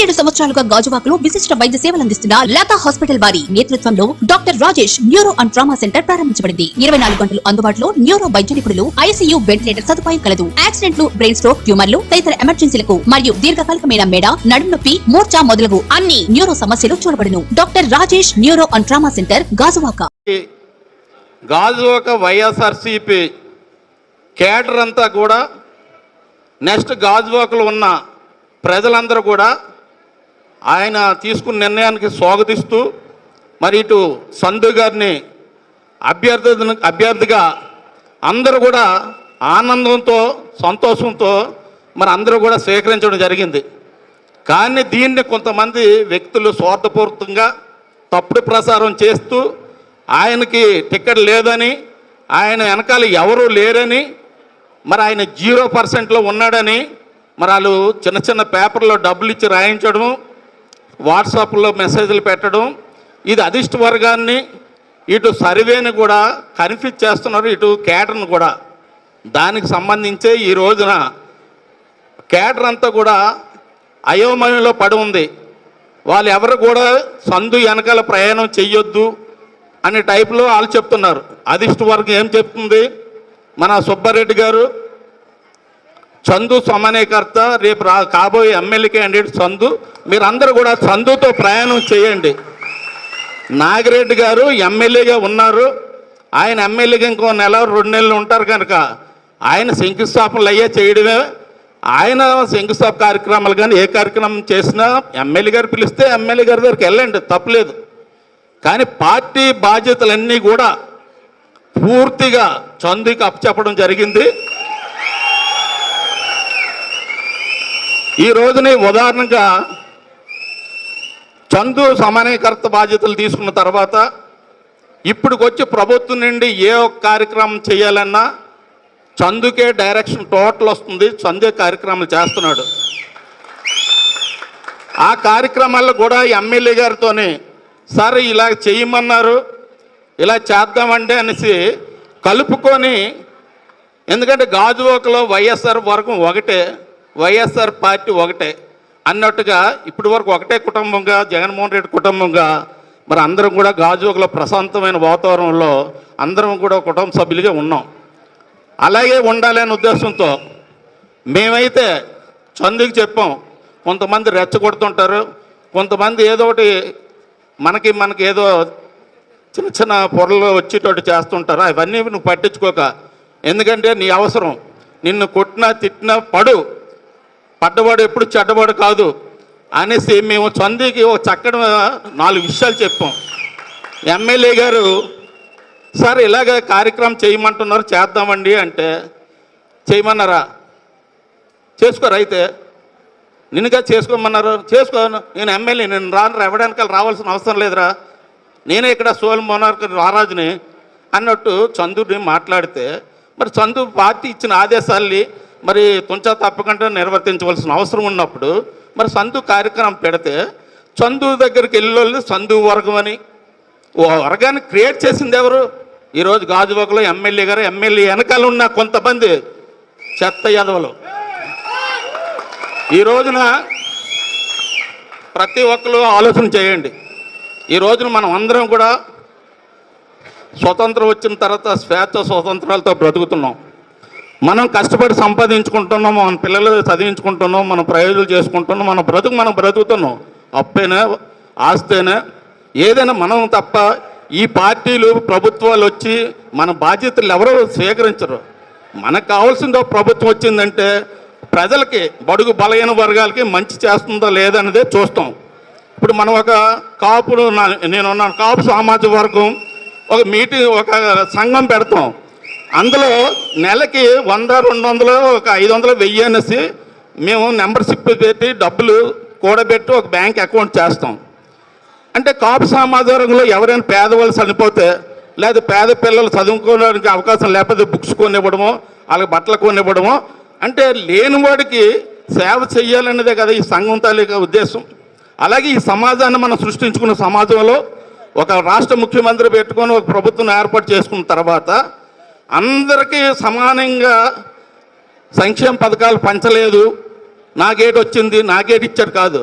పదిహేడు సంవత్సరాలుగా గాజువాకలో విశిష్ట వైద్య సేవలు అందిస్తున్న లతా హాస్పిటల్ వారి నేతృత్వంలో doctor Rajesh neuro and trauma centre ప్రారంభించబడింది. ఇరవై నాలుగు గంటలు అందుబాటులో న్యూరో వైద్య నిపుణులు ఐసీయూ వెంటిలేటర్ సదుపాయం కలదు. యాక్సిడెంట్లు బ్రెయిన్ స్ట్రోక్ ట్యూమర్లు తదితర ఎమర్జెన్సీలకు మరియు దీర్ఘకాలికమైన మెడ నడుము నొప్పి మూర్ఛ మొదలగు అన్ని న్యూరో సమస్యలు చూడబడును. Doctor Rajesh neuro and trauma centre Gajuwaka. Gajuwaka YSRCP cadre అంతా కూడా నెక్స్ట్ గాజువాకలో ఉన్న ప్రజలందరూ కూడా ఆయన తీసుకున్న నిర్ణయానికి స్వాగతిస్తూ మరి ఇటు సంధు గారిని అభ్యర్థి అభ్యర్థిగా అందరూ కూడా ఆనందంతో సంతోషంతో మరి అందరూ కూడా స్వీకరించడం జరిగింది. కానీ దీన్ని కొంతమంది వ్యక్తులు స్వార్థపూరితంగా తప్పుడు ప్రసారం చేస్తూ ఆయనకి టికెట్ లేదని ఆయన వెనకాల ఎవరూ లేరని మరి ఆయన జీరో పర్సెంట్లో ఉన్నాడని మరి వాళ్ళు చిన్న చిన్న పేపర్లో డబ్బులు ఇచ్చి రాయించడం వాట్సాప్లో మెసేజ్లు పెట్టడం ఇది అధిష్ట వర్గాన్ని ఇటు సర్వేని కూడా కన్ఫ్యూజ్ చేస్తున్నారు ఇటు కేటర్ను కూడా. దానికి సంబంధించే ఈ రోజున కేటర్ అంతా కూడా అయోమయంలో పడి ఉంది. వాళ్ళు ఎవరు కూడా సందు వెనకాల ప్రయాణం చెయ్యొద్దు అనే టైప్లో వాళ్ళు చెప్తున్నారు. అధిష్ట వర్గం ఏం చెప్తుంది? మన సుబ్బారెడ్డి గారు చందు సమన్వయకర్త రేపు రా కాబోయే ఎమ్మెల్యే క్యాండిడేట్ చందు మీరందరూ కూడా చందుతో ప్రయాణం చేయండి. నాగిరెడ్డి గారు ఎమ్మెల్యేగా ఉన్నారు. ఆయన ఎమ్మెల్యేగా ఇంకో నెల రెండు నెలలు ఉంటారు కనుక ఆయన శంకుస్థాపనలు అయ్యే చేయడమే. ఆయన శంకుస్థాప కార్యక్రమాలు కానీ ఏ కార్యక్రమం చేసినా ఎమ్మెల్యే గారు పిలిస్తే ఎమ్మెల్యే గారి దగ్గరికి వెళ్ళండి తప్పలేదు. కానీ పార్టీ బాధ్యతలన్నీ కూడా పూర్తిగా చందుకి అప్పచెప్పడం జరిగింది. ఈ రోజుని ఉదాహరణగా చందు సమన్వయకర్త బాధ్యతలు తీసుకున్న తర్వాత ఇప్పటికొచ్చి ప్రభుత్వం నుండి ఏ ఒక్క కార్యక్రమం చేయాలన్నా చందుకే డైరెక్షన్ టోటల్ వస్తుంది. చందే కార్యక్రమాలు చేస్తున్నాడు. ఆ కార్యక్రమాల్లో కూడా ఎమ్మెల్యే గారితో సార్ ఇలా చేయమన్నారు ఇలా చేద్దామంటే అనేసి కలుపుకొని ఎందుకంటే గాజువాకలో వైఎస్ఆర్ వర్గం ఒకటే వైఎస్ఆర్ పార్టీ ఒకటే. అన్నట్టుగా ఇప్పటి వరకు ఒకటే కుటుంబంగా జగన్మోహన్ రెడ్డి కుటుంబంగా మరి అందరం కూడా గాజువాకలో ప్రశాంతమైన వాతావరణంలో అందరం కూడా కుటుంబ సభ్యులుగా ఉన్నాం. అలాగే ఉండాలనే ఉద్దేశంతో మేమైతే చందుకి చెప్పాం కొంతమంది రెచ్చగొడుతుంటారు కొంతమంది ఏదో ఒకటి మనకి మనకి ఏదో చిన్న చిన్న పొరలు వచ్చేటట్టు చేస్తుంటారు. అవన్నీ నువ్వు పట్టించుకోక. ఎందుకంటే నీ అవసరం. నిన్ను కొట్టినా తిట్టినా పడు. పడ్డవాడు ఎప్పుడు చెడ్డవాడు కాదు. అనేసి మేము చందీకి ఒక చక్కటి నాలుగు విషయాలు చెప్పాం. ఎమ్మెల్యే గారు సార్ ఇలాగ కార్యక్రమం చేయమంటున్నారు చేద్దామండి అంటే చేయమన్నారా? చేసుకోరు అయితే? నిన్నుగా చేసుకోమన్నారు. చేసుకో నేను ఎమ్మెల్యే నేను రాను ఎవడానికి రావాల్సిన అవసరం లేదురా. నేనే ఇక్కడ సోల్ మోనార్క రారాజుని అన్నట్టు చందుని మాట్లాడితే మరి చందు పార్టీ ఇచ్చిన ఆదేశాల్ని మరి తుంచా తప్పకుండా నిర్వర్తించవలసిన అవసరం ఉన్నప్పుడు మరి సందు కార్యక్రమం పెడితే చందు దగ్గరికి వెళ్ళి సందు వర్గం అని. ఓ వర్గాన్ని క్రియేట్ చేసింది ఎవరు? ఈరోజు గాజువాకలో ఎమ్మెల్యే గారు ఎమ్మెల్యే వెనకాల ఉన్న కొంతమంది చెత్త యదవలు. ఈ రోజున ప్రతి ఒక్కరు ఆలోచన చేయండి. ఈ రోజున మనం అందరం కూడా స్వతంత్రం వచ్చిన తర్వాత స్వేచ్ఛ స్వతంత్రాలతో బ్రతుకుతున్నాం. మనం కష్టపడి సంపాదించుకుంటున్నాం మన పిల్లలు చదివించుకుంటున్నాం మన ప్రయోజనాలు చేసుకుంటున్నాం మన బ్రతుకు మనం బ్రతుకుతున్నాం. అప్పైనా ఆస్తేనే ఏదైనా మనం తప్ప ఈ పార్టీలు ప్రభుత్వాలు వచ్చి మన బాధ్యతలు ఎవరో స్వీకరించరు. మనకు కావాల్సిందో ప్రభుత్వం వచ్చిందంటే ప్రజలకి బడుగు బలహీన వర్గాలకి మంచి చేస్తుందో లేదన్నదే చూస్తాం. ఇప్పుడు మనం ఒక కాపులు నా- నేనున్న కాపు సామాజిక వర్గం ఒక మీటింగ్ ఒక సంఘం పెడతాం. అందులో నెలకి వంద రెండు వందలు ఒక ఐదు వందలు వెయ్యి అనేసి మేము మెంబర్షిప్ పెట్టి డబ్బులు కూడబెట్టి ఒక బ్యాంక్ అకౌంట్ చేస్తాం. అంటే కాపు సమాచారంలో ఎవరైనా పేదవాళ్ళు చనిపోతే లేదా పేద పిల్లలు చదువుకోవడానికి అవకాశం లేకపోతే బుక్స్ కొనివ్వడమో వాళ్ళకి బట్టలు కొనివ్వడమో అంటే లేనివాడికి సేవ చేయాలన్నదే కదా ఈ సంఘం తాలూకా ఉద్దేశం. అలాగే ఈ సమాజాన్ని మనం సృష్టించుకున్న సమాజంలో ఒక రాష్ట్ర ముఖ్యమంత్రి పెట్టుకొని ఒక ప్రభుత్వం ఏర్పాటు చేసుకున్న తర్వాత అందరికీ సమానంగా సంక్షేమ పథకాలు పంచలేదు. నాకేటి వచ్చింది నాకేటి ఇచ్చాడు కాదు.